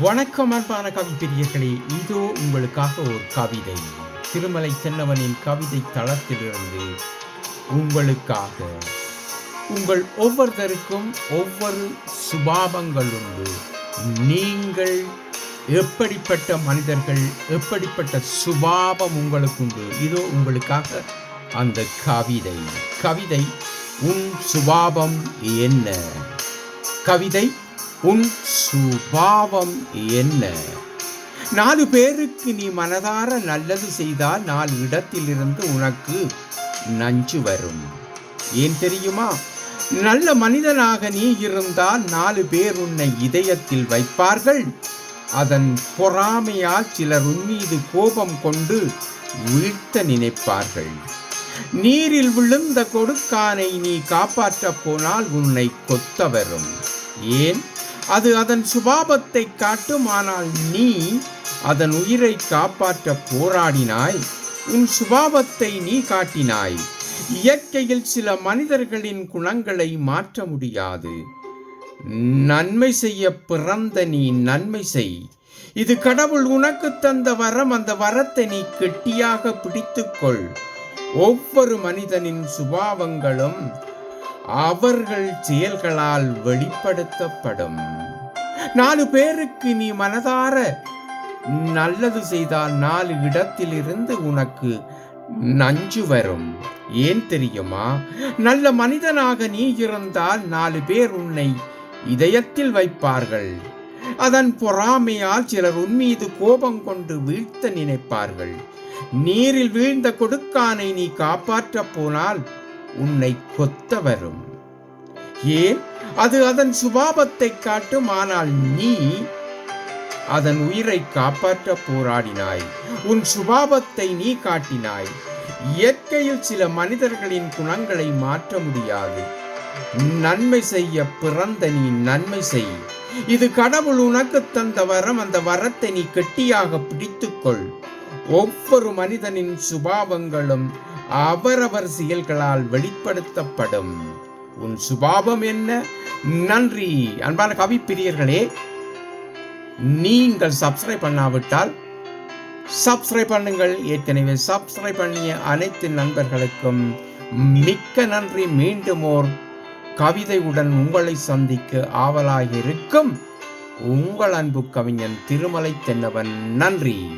வணக்கம் அன்பான கவிப்பிரியர்களே இதோ உங்களுக்காக ஒரு கவிதை. திருமலை தென்னவனின் கவிதை தளத்திலிருந்து உங்களுக்காக. உங்கள் ஒவ்வொருத்தருக்கும் ஒவ்வொரு சுபாவங்கள் உண்டு. நீங்கள் எப்படிப்பட்ட மனிதர்கள் எப்படிப்பட்ட சுபாவம் உங்களுக்கு உண்டு? இதோ உங்களுக்காக அந்த கவிதை. கவிதை உன் சுபாவம் என்ன? கவிதை உன் சுபாவம் என்ன? நாலு பேருக்கு நீ மனதார நல்லது செய்தால் நாலு இடத்திலிருந்து உனக்கு நஞ்சு வரும். ஏன் தெரியுமா? நல்ல மனிதனாக நீ இருந்தால் நாலு பேர் உன்னை இதயத்தில் வைப்பார்கள். அதன் பொறாமையால் சிலர் உன் மீது கோபம் கொண்டு வீழ்த்த நினைப்பார்கள். நீரில் விழுந்த கொடுக்கானை நீ காப்பாற்றப் போனால் உன்னை கொத்த வரும் ஏன்? அது அதன் சுபாவத்தை காட்டும் ஆனால் நீ அதன் உயிரை காப்பாற்ற போராடினாய். உன் சுபாவத்தை நீ காட்டினாய். இயற்கையில் சில மனிதர்களின் குணங்களை மாற்ற முடியாது. நன்மை செய்ய பிறந்த நீ நன்மை செய். இது கடவுள் உனக்கு தந்த வரம். அந்த வரத்தை நீ கெட்டியாக பிடித்துக்கொள். ஒவ்வொரு மனிதனின் சுபாவங்களும் அவர்கள் செயல்களால் வெளிப்படுத்தப்படும். நாலு பேருக்கு நீ மனதார நல்லது செய்தால் நாலு இடத்திலிருந்து உனக்கு நஞ்சு வரும். ஏன் தெரியுமா? நல்ல மனிதனாக நீ இருந்தால் நாலு பேர் உன்னை இதயத்தில் வைப்பார்கள். அதன் பொறாமையால் சிலர் உன்மீது கோபம் கொண்டு வீழ்த்த நினைப்பார்கள். நீரில் வீழ்ந்த கொடுக்கானை நீ காப்பாற்றப் போனால் உன்னை கொத்த வரும் ஏன்? அது அதன் சுபாவத்தை காட்டும். ஆனால் நீ அதன் உயிரை காப்பாற்ற போராடினாய். உன் சுபாவத்தை நீ காட்டினாய். இயற்கையில் சில மனிதர்களின் குணங்களை மாற்ற முடியாது. நன்மை செய்ய பிறந்த நீ நன்மை செய். இது கடவுள் உனக்கு தந்த வரம். அந்த வரத்தை நீ கெட்டியாக பிடித்துக்கொள். ஒவ்வொரு மனிதனின் சுபாவங்களும் அவரவர் செயல்களால் வெளிப்படுத்தப்படும். உன் சுபாவம் என்ன? நன்றி. அன்பான கவி பிரியர்களே நீங்கள் சப்ஸ்கிரைப் பண்ணாவிட்டால் சப்ஸ்கிரைப் பண்ணுங்கள். ஏற்கனவே சப்ஸ்கிரைப் பண்ணிய அனைத்து நண்பர்களுக்கும் மிக்க நன்றி. மீண்டும் ஓர் கவிதையுடன் உங்களை சந்திக்க ஆவலாக இருக்கும் உங்கள் அன்பு கவிஞன் திருமலை தென்னவன். நன்றி.